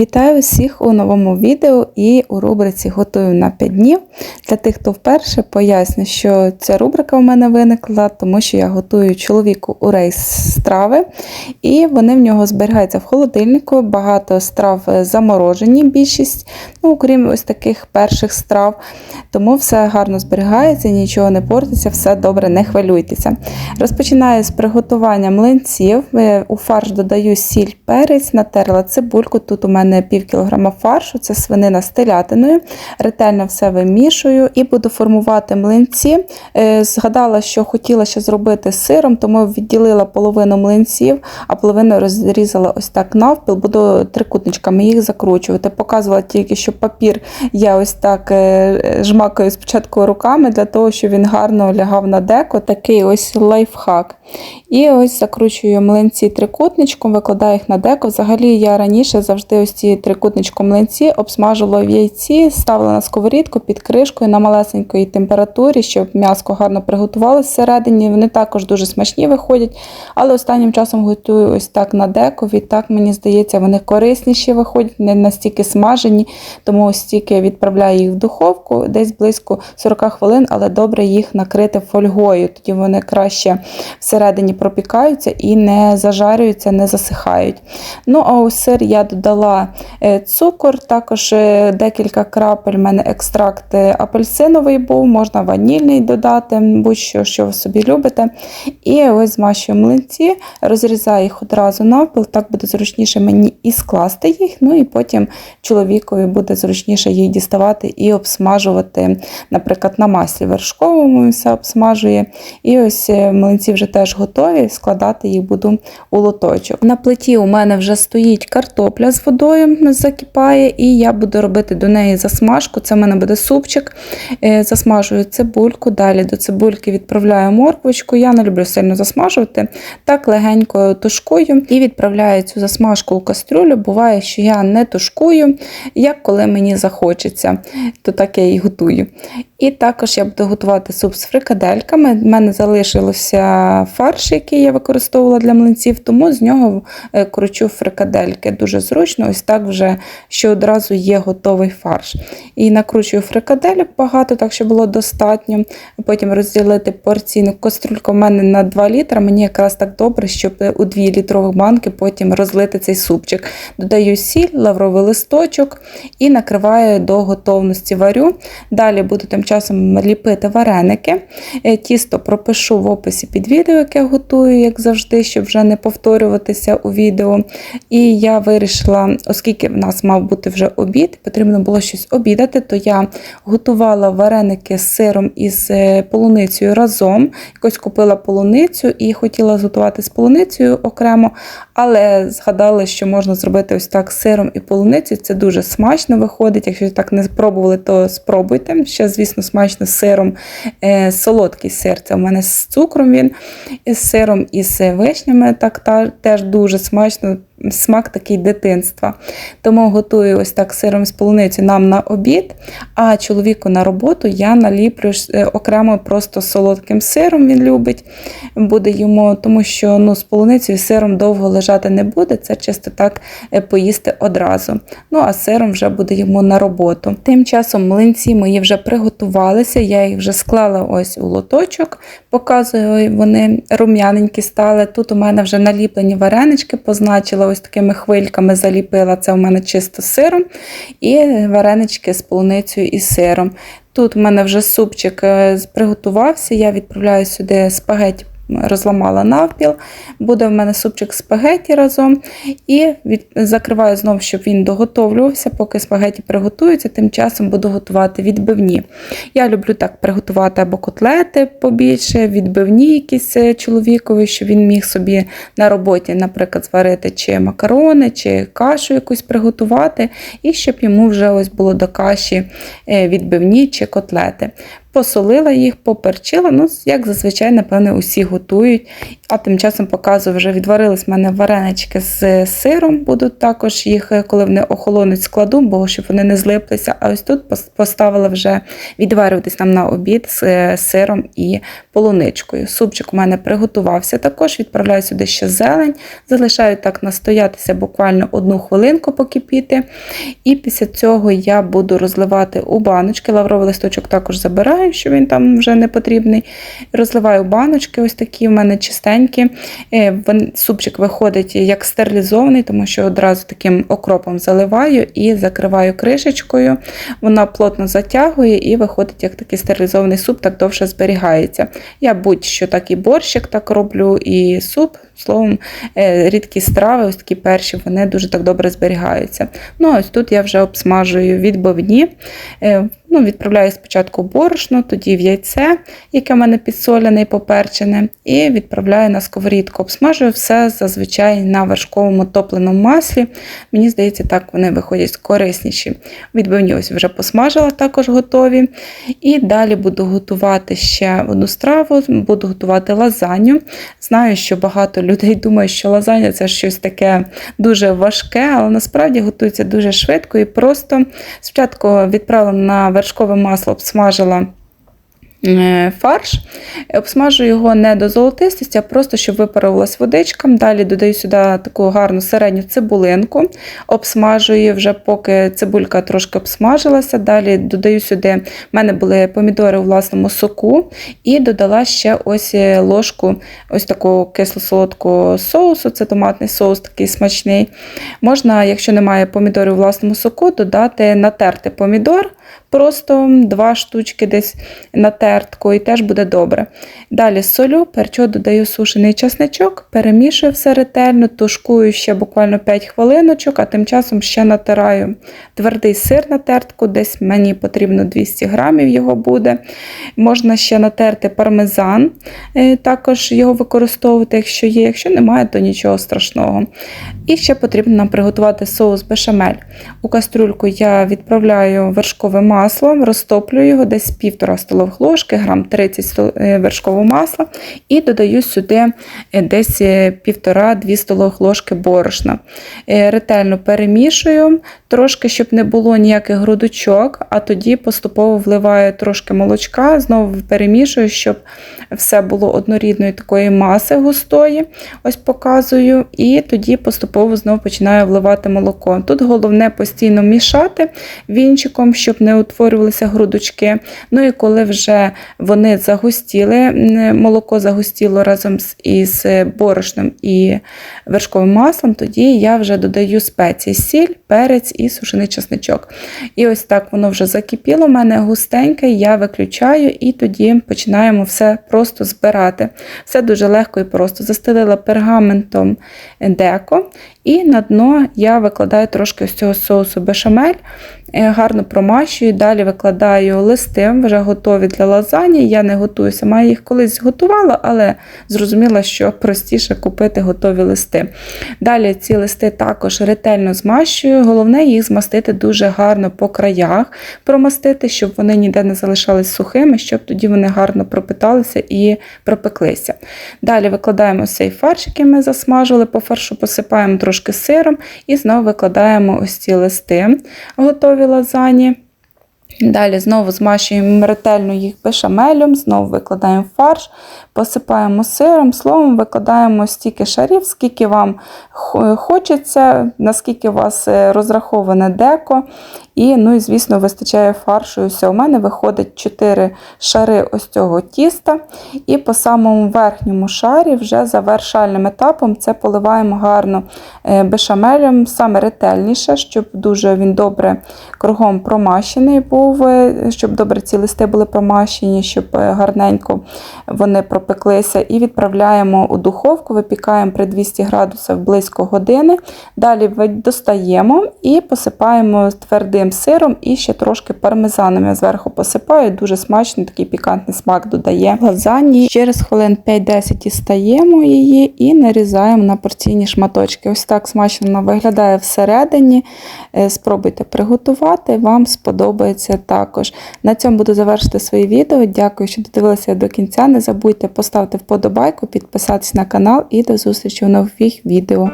Вітаю всіх у новому відео і у рубриці Готую на 5 днів. Для тих, хто вперше поясню, що ця рубрика у мене виникла, тому що я готую чоловіку у рейс страви, і вони в нього зберігаються в холодильнику. Багато страв заморожені, більшість, ну, окрім ось таких перших страв. Тому все гарно зберігається, нічого не портиться, все добре, не хвилюйтеся. Розпочинаю з приготування млинців. Е, У фарш додаю сіль, перець, натерла цибульку. Тут у мене пів кілограма фаршу, це свинина з телятиною. Ретельно все вимішую і буду формувати млинці. Е, Згадала, що хотіла ще зробити сиром, тому відділила половину млинців, а половину розрізала ось так навпіл. Буду трикутничками їх закручувати. Показувала тільки, що папір я ось так е, жмакаю спочатку руками для того, щоб він гарно лягав на деко. Такий ось лайфхак. І ось закручую млинці трикутничком, викладаю їх на деко. Взагалі я раніше завжди ось ці трикутничком млинці обсмажувала в яйці, ставила на сковорідку під кришкою на малесенькій температурі, щоб м'яско гарно приготувалося всередині. Вони також дуже смачні виходять. Але останнім часом готую ось так на деко. Відтак, мені здається, вони корисніші виходять, не настільки смажені, тому ось стільки відправляю їх в духовку, десь близько 40 хвилин, але добре їх накрити фольгою. Тоді вони краще всередині пропікаються і не зажарюються, не засихають. Ну, а ось сир я додала е, цукор, також е, декілька крапель. У мене екстракт е, апельсиновий був, можна ванільний додати, будь-що, що ви собі любите. І ось змащую млинці, розрізаю їх одразу навпіл, так буде зручніше мені і скласти їх. Ну і потім чоловікові буде зручніше їх діставати і обсмажувати, наприклад, на маслі вершковому все обсмажує. І ось млинці вже теж готові, складати їх буду у лоточок. На плиті у мене вже стоїть картопля з водою, закипає, і я буду робити до неї засмажку. Це в мене буде супчик. Е, Засмажую цибульку, далі до цибульки відправляю морквочку. Я не люблю сильно засмажувати. Так легенько тушкую і відправляю цю засмажку у кастрюлю. Буває, що я не тушкую, як коли мені захочеться, то так я і готую. І також я буду готувати суп з фрикадельками. У мене залишилося фарш, який я використовувала для млинців, тому з нього е, кручу фрикадельки. Дуже зручно, ось так вже що одразу є готовий фарш. І накручую фрикадельок багато, так щоб було достатньо. Потім розділити порційну кастрюльку в мене на 2 літра. Мені якраз так добре, щоб у 2 літрових банки потім розлити цей супчик. Додаю сіль, лавровий листочок і накриваю до готовності варю. Далі буду тим часом ліпити вареники. Е, Тісто пропишу в описі під відео, яке готую, як завжди, щоб вже не повторюватися у відео. І я вирішила, оскільки в нас мав бути вже обід, потрібно було щось обідати, то я готувала вареники з сиром і з е, полуницею разом. Якось купила полуницю і хотіла зготувати з полуницею окремо, але згадала, що можна зробити ось так з сиром і полуницею. Це дуже смачно виходить. Якщо так не спробували, то спробуйте. Ще, звісно, смачно з сиром. Е, Солодкий сир. Це у мене з цукром він, і з сиром і з вишнями. Так та, теж дуже смачно. Смак такий дитинства. Тому готую ось так сиром з полуницею нам на обід, а чоловіку на роботу я наліплю е, окремо просто солодким сиром, він любить. Буде йому, тому що ну, з полуницею сиром довго лежати не буде, це чисто так е, поїсти одразу. Ну, а сиром вже буде йому на роботу. Тим часом млинці мої вже приготувалися, я їх вже склала ось у лоточок, показую, вони рум'яненькі стали. Тут у мене вже наліплені варенички, позначила ось такими хвильками заліпила. Це у мене чисто сиром. І варенички з полуницею і сиром. Тут в мене вже супчик е, приготувався, я відправляю сюди спагеті. Розламала навпіл, буде в мене супчик спагеті разом. І від... закриваю знову, щоб він доготовлювався, поки спагеті приготуються, тим часом буду готувати відбивні. Я люблю так приготувати або котлети побільше, відбивні якісь е, чоловікові, щоб він міг собі на роботі, наприклад, зварити чи макарони, чи кашу якусь приготувати, і щоб йому вже ось було до каші е, відбивні чи котлети. Посолила їх, поперчила, ну, як зазвичай, напевне, усі готують. А тим часом показую, вже відварились в мене варенички з сиром. Буду також їх, е, коли вони охолонуть, складу, бо щоб вони не злиплися. А ось тут поставила вже відварюватись нам на обід з е, сиром і полуничкою. Супчик у мене приготувався. Також відправляю сюди ще зелень, залишаю так настоятися буквально одну хвилинку покипіти. І після цього я буду розливати у баночки. Лавровий листочок також забираю, що він там вже не потрібний. Розливаю баночки, ось такі в мене чистенькі. Е, Супчик виходить як стерилізований, тому що одразу таким окропом заливаю і закриваю кришечкою. Вона плотно затягує і виходить як такий стерилізований суп, так довше зберігається. Я будь-що так і борщик так роблю, і суп. Словом, е, рідкі страви, ось такі перші, вони дуже так добре зберігаються. Ну, ось тут я вже обсмажую відбивні. Ну, відправляю спочатку борошно, тоді в яйце, яке в мене підсолене і поперчене, і відправляю на сковорідку. Обсмажую все зазвичай на вершковому топленому маслі. Мені здається, так вони виходять корисніші. Відбивні ось вже посмажила, також готові. І далі буду готувати ще одну страву, буду готувати лазанью. Знаю, що багато людей думають, що лазанья це щось таке дуже важке, але насправді готується дуже швидко і просто. Спочатку відправила на вершкове масло, обсмажила е, фарш, обсмажую його не до золотистості, а просто щоб випарувалась водичка. Далі додаю сюди таку гарну середню цибулинку, обсмажую вже, поки цибулька трошки обсмажилася. Далі додаю сюди, в мене були помідори у власному соку, і додала ще ось е, ложку ось такого кисло-солодкого соусу. Це томатний соус такий смачний. Можна, якщо немає помідорів у власному соку, додати натертий помідор. Просто два штучки десь на тертку, і теж буде добре. Далі солю, перчу, додаю сушений часничок, перемішую все ретельно, тушкую ще буквально 5 хвилиночок, а тим часом ще натираю твердий сир на тертку, десь мені потрібно 200 грамів його буде. Можна ще натерти пармезан, е, також його використовувати, якщо є. Якщо немає, то нічого страшного. І ще потрібно нам приготувати соус бешамель. У кастрюльку я відправляю вершкове масло, розтоплюю його десь півтора столових ложки, грам 30 е, вершкового масла, і додаю сюди е, десь е, півтора-дві столових ложки борошна. Ретельно перемішую, трошки, щоб не було ніяких грудочок, а тоді поступово вливаю трошки молочка, знову перемішую, щоб все було однорідної такої маси густої. Ось показую, і тоді поступово знову починаю вливати молоко. Тут головне постійно мішати вінчиком, щоб не утворювалися грудочки. Ну і коли вже вони загустіли, молоко загустіло разом із борошном і вершковим маслом, тоді я вже додаю спеції, сіль, перець і сушений чесничок. І ось так воно вже закипіло, у мене густеньке, я виключаю і тоді починаємо все просто збирати. Все дуже легко і просто. Застелила пергаментом деко, і на дно я викладаю трошки з цього соусу бешамель, гарно промащую. Далі викладаю листи, вже готові для лазані. Я не готую сама їх колись готувала, але зрозуміла, що простіше купити готові листи. Далі ці листи також ретельно змащую. Головне їх змастити дуже гарно по краях, промастити, щоб вони ніде не залишались сухими, щоб тоді вони гарно пропиталися і пропеклися. Далі викладаємо цей фарш, який ми засмажили, по фаршу посипаємо трошки сиром і знову викладаємо ось ці листи, готові лазані. Далі знову змащуємо ретельно їх бешамелем, знову викладаємо фарш, посипаємо сиром, словом, викладаємо стільки шарів, скільки вам хочеться, наскільки у вас е, розраховане деко. І, ну і, звісно, вистачає фаршу. Все. У мене виходить 4 шари ось цього тіста. І по самому верхньому шарі, вже за вершальним етапом, це поливаємо гарно е, бешамелем, саме ретельніше, щоб дуже він добре кругом промащений був, е, щоб добре ці листи були промащені, щоб е, гарненько вони пропеклися. І відправляємо у духовку, випікаємо при 200 градусах близько години. Далі достаємо і посипаємо твердим сиром і ще трошки пармезаном. Я зверху посипаю. Дуже смачно, такий пікантний смак додає лазаньї. Через хвилин 5-10 дістаємо її і нарізаємо на порційні шматочки. Ось так смачно вона виглядає всередині. Е, Спробуйте приготувати, вам сподобається також. На цьому буду завершити своє відео. Дякую, що додивилися до кінця. Не забудьте поставити вподобайку, підписатись на канал і до зустрічі у нових відео.